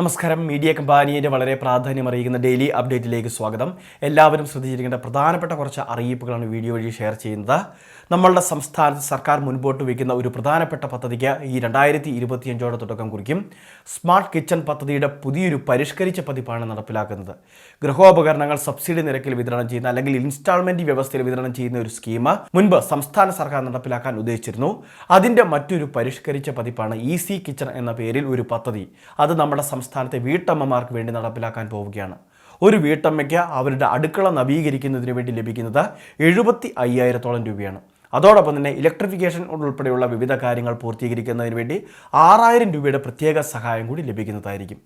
നമസ്കാരം. മീഡിയ കമ്പാനിയുടെ വളരെ പ്രാധാന്യം അറിയിക്കുന്ന ഡെയിലി അപ്ഡേറ്റിലേക്ക് സ്വാഗതം. എല്ലാവരും ശ്രദ്ധിച്ചിരിക്കേണ്ട പ്രധാനപ്പെട്ട കുറച്ച് അറിയിപ്പുകളാണ് വീഡിയോ വഴി ഷെയർ ചെയ്യുന്നത്. നമ്മളുടെ സംസ്ഥാനത്ത് സർക്കാർ മുൻപോട്ട് വയ്ക്കുന്ന ഒരു പ്രധാനപ്പെട്ട പദ്ധതിക്ക് ഈ രണ്ടായിരത്തി ഇരുപത്തിയഞ്ചോടെ തുടക്കം കുറിക്കും. സ്മാർട്ട് കിച്ചൺ പദ്ധതിയുടെ പുതിയൊരു പരിഷ്കരിച്ച പതിപ്പാണ് നടപ്പിലാക്കുന്നത്. ഗൃഹോപകരണങ്ങൾ സബ്സിഡി നിരക്കിൽ വിതരണം ചെയ്യുന്ന അല്ലെങ്കിൽ ഇൻസ്റ്റാൾമെന്റ് വ്യവസ്ഥയിൽ വിതരണം ചെയ്യുന്ന ഒരു സ്കീം മുൻപ് സംസ്ഥാന സർക്കാർ നടപ്പിലാക്കാൻ ഉദ്ദേശിച്ചിരുന്നു. അതിന്റെ മറ്റൊരു പരിഷ്കരിച്ച പതിപ്പാണ് ഈസി കിച്ചൺ എന്ന പേരിൽ ഒരു പദ്ധതി. അത് നമ്മുടെ സംസ്ഥാനത്തെ വീട്ടമ്മമാർക്ക് വേണ്ടി നടപ്പിലാക്കാൻ പോവുകയാണ്. ഒരു വീട്ടമ്മയ്ക്ക് അവരുടെ അടുക്കള നവീകരിക്കുന്നതിന് വേണ്ടി ലഭിക്കുന്നത് എഴുപത്തി അയ്യായിരത്തോളം രൂപയാണ്. അതോടൊപ്പം തന്നെ ഇലക്ട്രിഫിക്കേഷൻ ഉൾപ്പെടെയുള്ള വിവിധ കാര്യങ്ങൾ പൂർത്തീകരിക്കുന്നതിന് വേണ്ടി ആറായിരം രൂപയുടെ പ്രത്യേക സഹായം കൂടി ലഭിക്കുന്നതായിരിക്കും.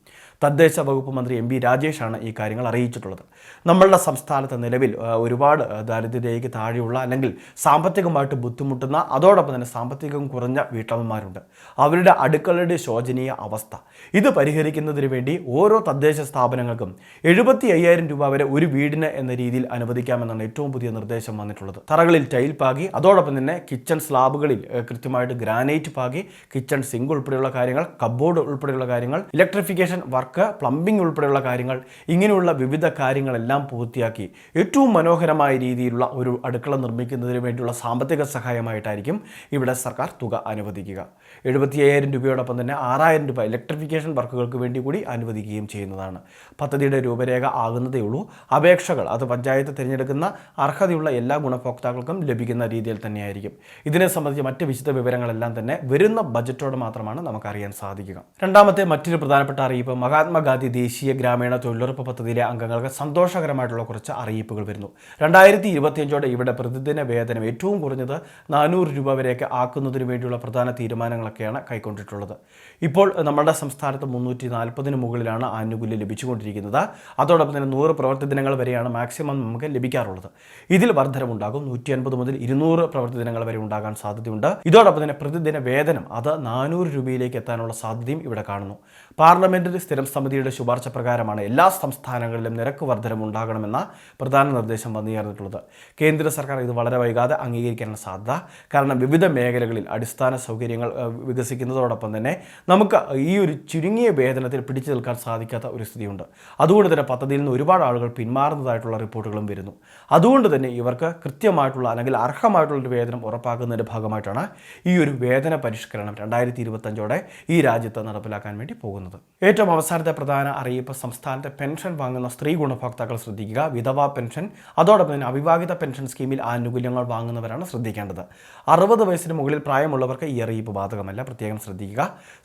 തദ്ദേശ വകുപ്പ് മന്ത്രി എം ബി രാജേഷാണ് ഈ കാര്യങ്ങൾ അറിയിച്ചിട്ടുള്ളത്. നമ്മളുടെ സംസ്ഥാനത്ത് നിലവിൽ ഒരുപാട് ദാരിദ്ര്യരേഖയ്ക്ക് താഴെയുള്ള അല്ലെങ്കിൽ സാമ്പത്തികമായിട്ട് ബുദ്ധിമുട്ടുന്ന അതോടൊപ്പം തന്നെ സാമ്പത്തികം കുറഞ്ഞ വീട്ടമ്മമാരുണ്ട്. അവരുടെ അടുക്കളയുടെ ശോചനീയ അവസ്ഥ. ഇത് പരിഹരിക്കുന്നതിന് വേണ്ടി ഓരോ തദ്ദേശ സ്ഥാപനങ്ങൾക്കും എഴുപത്തി അയ്യായിരം രൂപ വരെ ഒരു വീടിന് എന്ന രീതിയിൽ അനുവദിക്കാമെന്നാണ് ഏറ്റവും പുതിയ നിർദ്ദേശം വന്നിട്ടുള്ളത്. തറകളിൽ ടൈൽ പാകി അതോടൊപ്പം തന്നെ കിച്ചൺ സ്ലാബുകളിൽ കൃത്യമായിട്ട് ഗ്രാനൈറ്റ് പാകി കിച്ചൺ സിങ്ക് ഉൾപ്പെടെയുള്ള കാര്യങ്ങൾ കബോർഡ് ഉൾപ്പെടെയുള്ള കാര്യങ്ങൾ ഇലക്ട്രിഫിക്കേഷൻ വർക്ക് പ്ലംബിംഗ് ഉൾപ്പെടെയുള്ള കാര്യങ്ങൾ ഇങ്ങനെയുള്ള വിവിധ കാര്യങ്ങളെല്ലാം പൂർത്തിയാക്കി ഏറ്റവും മനോഹരമായ രീതിയിലുള്ള ഒരു അടുക്കള നിർമ്മിക്കുന്നതിന് വേണ്ടിയുള്ള സാമ്പത്തിക സഹായമായിട്ടായിരിക്കും ഇവിടെ സർക്കാർ തുക അനുവദിക്കുക. എഴുപത്തി അയ്യായിരം രൂപയോടൊപ്പം തന്നെ ആറായിരം രൂപ ഇലക്ട്രിഫിക്കേഷൻ വർക്കുകൾക്ക് വേണ്ടി കൂടി അനുവദിക്കുകയും ചെയ്യുന്നതാണ്. പദ്ധതിയുടെ രൂപരേഖ ആകുന്നതേ ഉള്ളൂ. അപേക്ഷകൾ അത് പഞ്ചായത്ത് തിരഞ്ഞെടുക്കുന്ന അർഹതയുള്ള എല്ലാ ഗുണഭോക്താക്കൾക്കും ലഭിക്കുന്ന രീതിയിൽ തന്നെയായിരിക്കും. ഇതിനെ സംബന്ധിച്ച് മറ്റ് വിശദ വിവരങ്ങളെല്ലാം തന്നെ വരുന്ന ബജറ്റോടെ മാത്രമാണ് നമുക്കറിയാൻ സാധിക്കുക. രണ്ടാമത്തെ മറ്റൊരു പ്രധാനപ്പെട്ട അറിയിപ്പ് മഹാത്മാഗാന്ധി ദേശീയ ഗ്രാമീണ തൊഴിലുറപ്പ് പദ്ധതിയിലെ അംഗങ്ങൾക്ക് സന്തോഷകരമായിട്ടുള്ള കുറച്ച് അറിയിപ്പുകൾ വരുന്നു. രണ്ടായിരത്തി ഇരുപത്തിയഞ്ചോടെ ഇവിടെ പ്രതിദിന വേതനം ഏറ്റവും കുറഞ്ഞത് നാനൂറ് രൂപ വരെയൊക്കെ ആക്കുന്നതിന് വേണ്ടിയുള്ള പ്രധാന തീരുമാനങ്ങളൊക്കെയാണ് കൈക്കൊണ്ടിട്ടുള്ളത്. ഇപ്പോൾ നമ്മുടെ സംസ്ഥാനത്ത് മുന്നൂറ്റി നാൽപ്പതിന് മുകളിലാണ് ആനുകൂല്യം ലഭിച്ചുകൊണ്ടിരിക്കുന്നത്. അതോടൊപ്പം തന്നെ നൂറ് പ്രവൃത്തി ദിനങ്ങൾ വരെയാണ് മാക്സിമം നമുക്ക് ലഭിക്കാറുള്ളത്. ഇതിൽ വർധനമുണ്ടാകും നൂറ്റി അൻപത് മുതൽ ഇരുന്നൂറ് പ്രവൃത്തി ദിനങ്ങൾ വരെ ഉണ്ടാകാൻ സാധ്യതയുണ്ട്. ഇതോടൊപ്പം തന്നെ പ്രതിദിന വേതനം അത് നാനൂറ് രൂപയിലേക്ക് എത്താനുള്ള സാധ്യതയും ഇവിടെ കാണുന്നു. പാർലമെന്ററി സ്ഥിരം സമിതിയുടെ ശുപാർശ പ്രകാരമാണ് എല്ലാ സംസ്ഥാനങ്ങളിലും നിരക്ക് വർധനം ഉണ്ടാകണമെന്ന പ്രധാന നിർദ്ദേശം വന്നുചേർന്നിട്ടുള്ളത്. കേന്ദ്ര സർക്കാർ ഇത് വളരെ വൈകാതെ അംഗീകരിക്കാനുള്ള സാധ്യത കാരണം വിവിധ മേഖലകളിൽ അടിസ്ഥാന സൗകര്യങ്ങൾ വികസിക്കുന്നതോടൊപ്പം തന്നെ നമുക്ക് ഈ ഒരു ചുരുങ്ങിയ വേതനത്തിൽ പിടിച്ചു നിൽക്കാൻ സാധിക്കാത്ത ഒരു സ്ഥിതിയുണ്ട്. അതുകൊണ്ട് തന്നെ പദ്ധതിയിൽ നിന്ന് ഒരുപാട് ആളുകൾ പിന്മാറുന്നതായിട്ടുള്ള റിപ്പോർട്ടുകളും വരുന്നു. അതുകൊണ്ട് തന്നെ ഇവർക്ക് കൃത്യമായിട്ടുള്ള അല്ലെങ്കിൽ അർഹമായിട്ടുള്ള ഒരു വേതനം ഉറപ്പാക്കുന്നതിന്റെ ഭാഗമായിട്ടാണ് ഈ ഒരു വേതന പരിഷ്കരണം രണ്ടായിരത്തി ഇരുപത്തഞ്ചോടെ ഈ രാജ്യത്ത് നടപ്പിലാക്കാൻ വേണ്ടി പോകുന്നത്. ഏറ്റവും അവസാനത്തെ പ്രധാന അറിയിപ്പ് സംസ്ഥാനത്തെ പെൻഷൻ വാങ്ങുന്ന സ്ത്രീ ഗുണഭോക്താക്കൾ ശ്രദ്ധിക്കുക വിധവാ പെൻഷൻ അതോടൊപ്പം തന്നെ അവിവാഹിത പെൻഷൻ സ്കീമിൽ ആനുകൂല്യങ്ങൾ വാങ്ങുന്നവരാണ് ശ്രദ്ധിക്കേണ്ടത്. അറുപത് വയസ്സിന് മുകളിൽ പ്രായമുള്ളവർക്ക് ഈ അറിയിപ്പ് ബാധകമല്ല. പ്രത്യേകം ശ്രദ്ധിക്കുക.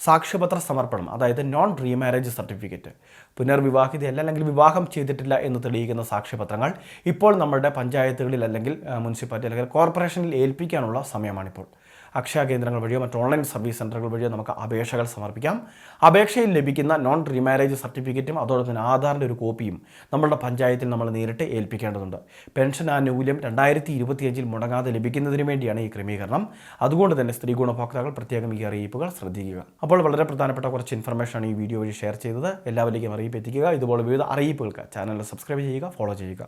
സാക്ഷ്യപത്ര സമർപ്പണം അതായത് നോൺ റീമാരേജ് സർട്ടിഫിക്കറ്റ് പുനർവിവാഹിതയല്ല അല്ലെങ്കിൽ വിവാഹം ചെയ്തിട്ടില്ല എന്ന് തെളിയിക്കുന്ന സാക്ഷ്യപത്രങ്ങൾ ഇപ്പോൾ നമ്മുടെ പഞ്ചായത്തുകളിൽ അല്ലെങ്കിൽ മുനിസിപ്പാലിറ്റി അല്ലെങ്കിൽ കോർപ്പറേഷനിൽ ഏൽപ്പിക്കാനുള്ള സമയമാണിപ്പോൾ. അക്ഷയ കേന്ദ്രങ്ങൾ വഴിയോ മറ്റ് ഓൺലൈൻ സർവീസ് സെന്ററുകൾ വഴിയോ നമുക്ക് അപേക്ഷകൾ സമർപ്പിക്കാം. അപേക്ഷയിൽ ലഭിക്കുന്ന നോൺ റീമാരേജ് സർട്ടിഫിക്കറ്റും അതോടൊപ്പം തന്നെ ആധാറിന്റെ ഒരു കോപ്പിയും നമ്മളുടെ പഞ്ചായത്തിൽ നമ്മൾ നേരിട്ട് ഏൽപ്പിക്കേണ്ടതുണ്ട്. പെൻഷൻ ആനുകൂല്യം രണ്ടായിരത്തി ഇരുപത്തിയഞ്ചിൽ മുടങ്ങാതെ ലഭിക്കുന്നതിന് വേണ്ടിയാണ് ഈ ക്രമീകരണം. അതുകൊണ്ട് തന്നെ സ്ത്രീ ഗുണഭോക്താക്കൾ പ്രത്യേകം ഈ അറിയിപ്പുകൾ ശ്രദ്ധിക്കുക. അപ്പോൾ വളരെ പ്രധാനപ്പെട്ട കുറച്ച് ഇൻഫർമേഷനാണ് ഈ വീഡിയോ വഴി ഷെയർ ചെയ്തത്. എല്ലാവരിലേക്കും അറിയിപ്പ് എത്തിക്കുക. ഇതുപോലെ വിവിധ അറിയിപ്പുകൾക്ക് ചാനൽ സബ്സ്ക്രൈബ് ചെയ്യുക ഫോളോ ചെയ്യുക.